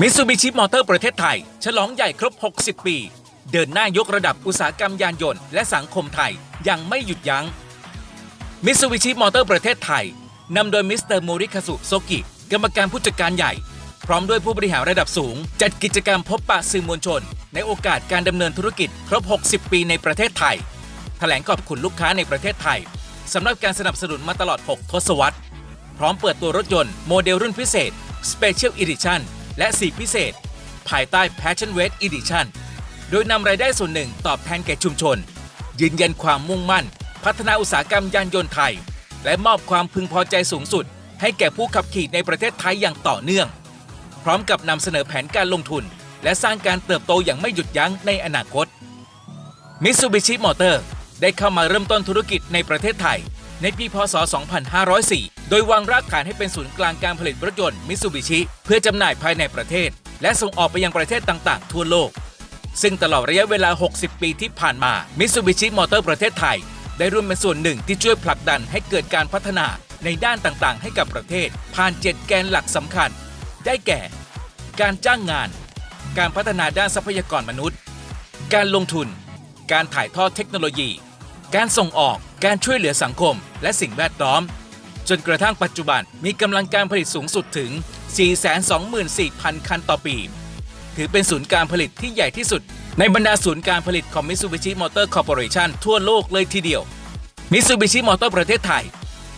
มิ t ซูบิชิมอเตอร์ประเทศไทย ฉลองใหญ่ครบ 60 ปี เดินหน้ายกระดับอุตสาหกรรมยานยนต์ และสังคมไทยอย่างไม่หยุดยัง้งมิ t ซูบิชิมอเตอร์ประเทศไทยนำโดยมิสเตอร์โมริคาสุโซกิกรรมการผู้จัดการใหญ่ พร้อมด้วยผู้บริหารระดับสูง จัดกิจกรรมพบปะสื่อมวลชน ในโอกาสการดำเนินธุรกิจครบ 60 ปีในประเทศไทยแถลงขอบคุณลูกค้าในประเทศไทยสำหรับการสนับสนุนมาตลอด 6 ทศวรรษ พร้อมเปิดตัวรถยนต์โมเดลรุ่นพิเศษ Special Edition และสีพิเศษ ภายใต้ Passion Weight Edition โดยนำรายได้ส่วนหนึ่งตอบแทนแก่ชุมชน ยืนยันความมุ่งมั่น พัฒนาอุตสาหกรรมยานยนต์ไทย และมอบความพึงพอใจสูงสุด ให้แก่ผู้ขับขี่ในประเทศไทยอย่างต่อเนื่อง พร้อมกับนำเสนอแผนการลงทุน และสร้างการเติบโตอย่างไม่หยุดยั้งในอนาคตมิตซูบิชิมอเตอร์ได้เข้ามาเริ่มต้นธุรกิจในประเทศไทย ในปีพศ 2504 โดยวางรากฐานให้เป็นศูนย์กลางการผลิตรถยนต์มิตซูบิชิเพื่อจำหน่ายภายในประเทศ และส่งออกไปยังประเทศต่างๆ ทั่วโลก ซึ่งตลอดระยะเวลา 60 ปีที่ผ่านมามิตซูบิชิมอเตอร์ประเทศไทย ได้ร่วมเป็นส่วนหนึ่งที่ช่วยผลักดันให้เกิดการพัฒนาในด้านต่างๆ ให้กับประเทศ ผ่านเจ็ดแกนหลักสำคัญ ได้แก่ การจ้างงาน การพัฒนาด้านทรัพยากรมนุษย์ การลงทุน การถ่ายทอดเทคโนโลยี การส่งออก การช่วยเหลือสังคม และสิ่งแวดล้อม จนกระทั่งปัจจุบันมีกำลังการผลิตสูงสุดถึง 424,000 คันต่อปี ถือเป็นศูนย์การผลิตที่ใหญ่ที่สุด ในบรรดาศูนย์การผลิตของ Mitsubishi Motor Corporation ทั่วโลกเลยทีเดียว Mitsubishi Motor ประเทศไทย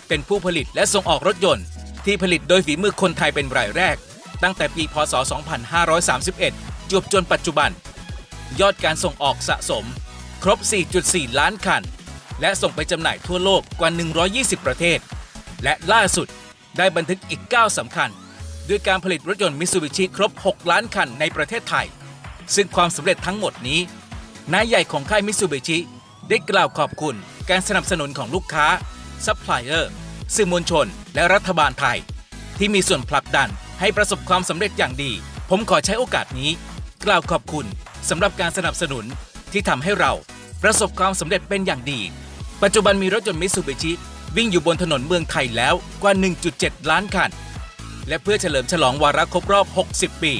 เป็นผู้ผลิตและส่งออกรถยนต์ ที่ผลิตโดยฝีมือคนไทยเป็นรายแรก ตั้งแต่ปีพศ 2531 จวบจนปัจจุบัน ยอดการส่งออกสะสม ครบ 4.4 ล้านคัน และส่งไปจำหน่ายทั่วโลกกว่า 120 ประเทศ และล่าสุดได้บันทึกอีกก้าวสำคัญ ด้วยการผลิตรถยนต์มิ t ซูบิชิครบ 6 ล้านคันในประเทศไทย ซึ่งความสำเร็จทั้งหมดนี้ นายใหญ่ของค่ายมิ t ซูบิชิได้กล่าวขอบคุณการสนับสนุนของลูกค้า ซัพพลายเออร์ สื่อมวลชน และรัฐบาลไทย ที่มีส่วนผลักดันให้ประสบความสำเร็จอย่างดี ผมขอใช้โอกาสนี้ กล่าวขอบคุณสำหรับการสนับสนุนที่ทำให้เราประสบความสำเร็จเป็นอย่างดี ปัจจุบันมีรถยนต์มิ t ซูบิชิ วิ่งอยู่บนถนนเมืองไทยแล้วกว่า 1.7 ล้านคัน และเพื่อเฉลิมฉลองวาระครบรอบ 60 ปี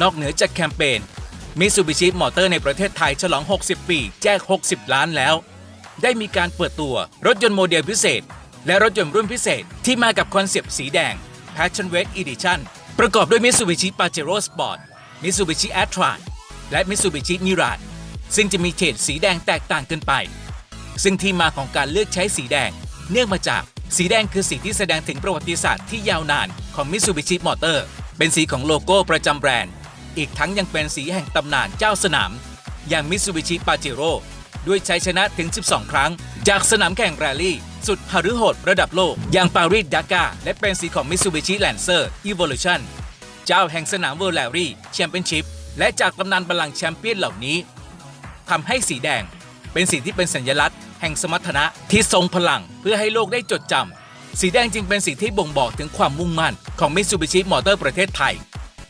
นอกเหนือจากแคมเปญมิ t ซูบิชิมอเตอร์ในประเทศไทยฉลอง 60 ปี แจก 60 ล้านแล้ว ได้มีการเปิดตัวรถยนต์โมเดลพิเศษ และรถยนต์รุ่นพิเศษที่มากับคอนเซปต์สีแดง Passion Weight Edition ประกอบด้วย Mitsubishi Pajero Sport Mitsubishi a t r a และ Mitsubishi Mirage ซึ่งจะมีเฉดสีแดงแตกต่างกันไป ซึ่งที่มาของการเลือกใช้สีแดง เนื่องมาจาก สีแดงคือสีที่แสดงถึงประวัติศาสตร์ที่ยาวนานของ Mitsubishi Motor เป็นสีของโลโก้ประจำแบรนด์ อีกทั้งยังเป็นสีแห่งตำนานเจ้าสนาม อย่าง Mitsubishi Pajero ด้วยชัยชนะถึง 12 ครั้ง จากสนามแข่งแรลลี่ สุดหฤโหดระดับโลก อย่างปารีสดากาและเป็นสีของ Mitsubishi Lancer Evolution เจ้าแห่งสนามเวอร์แลรี่แชมเปี้ยนชิพและจากตำนานบัลลังก์แชมเปี้ยนเหล่านี้ทำให้สีแดงเป็นสีที่เป็นสัญลักษณ์ แห่งสมรรถนะที่ทรงพลังเพื่อให้โลกได้จดจำสีแดงจึงเป็นสีที่บ่งบอกถึงความมุ่งมั่นของ Mitsubishi Motor ประเทศไทย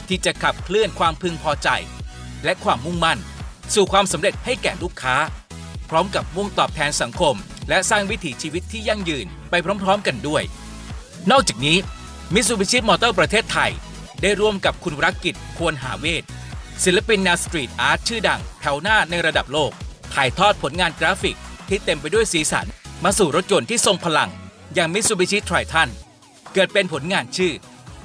ที่จะขับเคลื่อนความพึงพอใจ และความมุ่งมั่น สู่ความสำเร็จให้แก่ลูกค้า พร้อมกับมุ่งตอบแทนสังคม และสร้างวิถีชีวิตที่ยั่งยืนไปพร้อมๆกันด้วย นอกจากนี้ Mitsubishi Motor ประเทศไทย ได้ร่วมกับคุณรักกิจควรหาเวทศิลปินแนวสตรีทอาร์ตชื่อดังแถวหน้าในระดับโลก ถ่ายทอดผลงานกราฟิก ที่เต็มไปด้วยสีสัน มาสู่รถยนต์ที่ทรงพลัง อย่าง Mitsubishi Triton เกิดเป็นผลงานชื่อ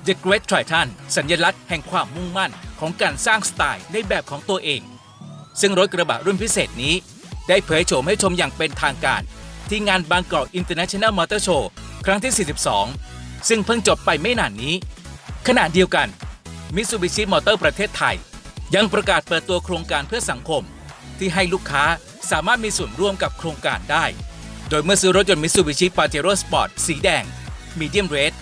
The Great Triton สัญลักษณ์แห่งความมุ่งมั่นของการสร้างสไตล์ในแบบของตัวเอง ซึ่งรถกระบะรุ่นพิเศษนี้ ได้เผยโฉมให้ชมอย่างเป็นทางการ ที่งานบางกอก International Motor Show ครั้งที่ 42 ซึ่งเพิ่งจบไปไม่นานนี้ ขณะเดียวกัน Mitsubishi Motor ประเทศไทย ยังประกาศเปิดตัวโครงการเพื่อสังคม ที่ให้ลูกค้าสามารถมีส่วนร่วมกับโครงการได้ โดยเมื่อซื้อรถยนต์ Mitsubishi Pajero Sport สีแดง Medium Red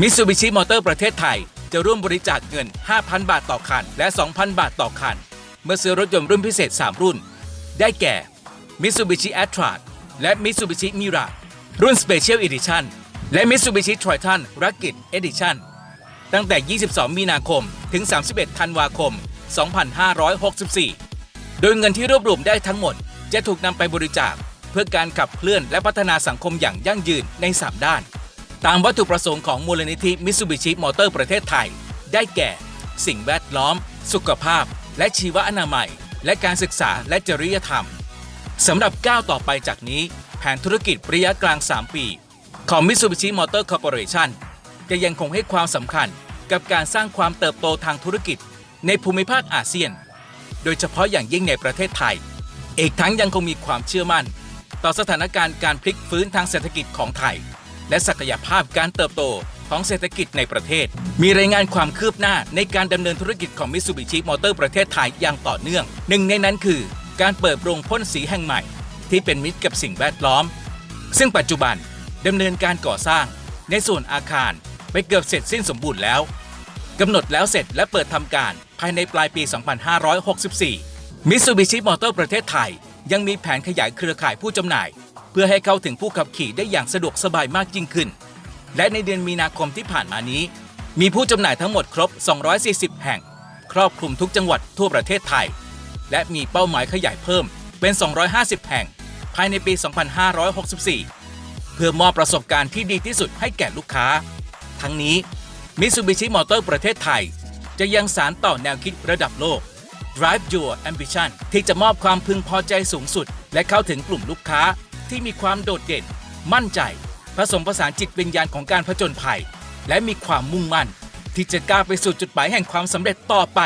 Mitsubishi Motor ประเทศไทย จะร่วมบริจาคเงิน 5,000 บาทต่อคัน และ 2,000 บาทต่อคัน เมื่อซื้อรถยนต์รุ่นพิเศษ 3 รุ่น ได้แก่ Mitsubishi a t r a และ Mitsubishi Mira รุ่น Special Edition และ Mitsubishi Triton Rugged Edition ตั้งแต่ 22 มีนาคม ถึง 31 ธันวาคม 2564 โดยเงินที่รวบรวมได้ทั้งหมด จะถูกนำไปบริจาค เพื่อการขับเคลื่อนและพัฒนาสังคมอย่างยั่งยืนใน 3 ด้าน ตามวัตถุประสงค์ของมูลนิธิมิ t ซูบิชิมอเตอร์ประเทศไทย ได้แก่ สิ่งแวดล้อม สุขภาพ และชีวอนามัย และการศึกษาและจริยธรรมสำหรับก้าวต่อไปจากนี้ แผนธุรกิจระยะกลาง 3 ปี ของ Mitsubishi Motor Corporation จะยังคงให้ความสำคัญกับการสร้างความเติบโตทางธุรกิจในภูมิภาคอาเซียน โดยเฉพาะอย่างยิ่งในประเทศไทย อีกทั้งยังคงมีความเชื่อมั่น ต่อสถานการณ์การพลิกฟื้นทางเศรษฐกิจของไทย และศักยภาพการเติบโตของเศรษฐกิจในประเทศ มีรายงานความคืบหน้าในการดำเนินธุรกิจของ Mitsubishi Motor ประเทศไทยอย่างต่อเนื่อง หนึ่งในนั้นคือ การเปิดโรงพ่นสีแห่งใหม่ ที่เป็นมิตรกับสิ่งแวดล้อม ซึ่งปัจจุบันดำเนินการก่อสร้าง ในส่วนอาคารไปเกือบเสร็จสิ้นสมบูรณ์แล้วกำหนดแล้วเสร็จและเปิดทำการ ภายในปลายปี 2564 Mitsubishi Motor ประเทศไทย ยังมีแผนขยายเครือข่ายผู้จำหน่าย เพื่อให้เข้าถึงผู้ขับขี่ได้อย่างสะดวกสบายมากยิ่งขึ้น และในเดือนมีนาคมที่ผ่านมานี้ มีผู้จำหน่ายทั้งหมดครบ 240 แห่ง ครอบคลุมทุกจังหวัดทั่วประเทศไทย และมีเป้าหมายขยายเพิ่มเป็น 250 แห่ง ภายในปี 2564 เพื่อมอบประสบการณ์ที่ดีที่สุดให้แก่ลูกค้า ทั้งนี้ Mitsubishi Motor ประเทศไทย จะยังสารต่อแนวคิดระดับโลก Drive Your Ambition ที่จะมอบความพึงพอใจสูงสุด และเข้าถึงกลุ่มลูกค้าที่มีความโดดเด่น มั่นใจ ผสมผสานจิตวิญญาณของการผจญภัย และมีความมุ่งมั่น ที่จะก้าวไปสู่จุดหมายแห่งความสำเร็จต่อไป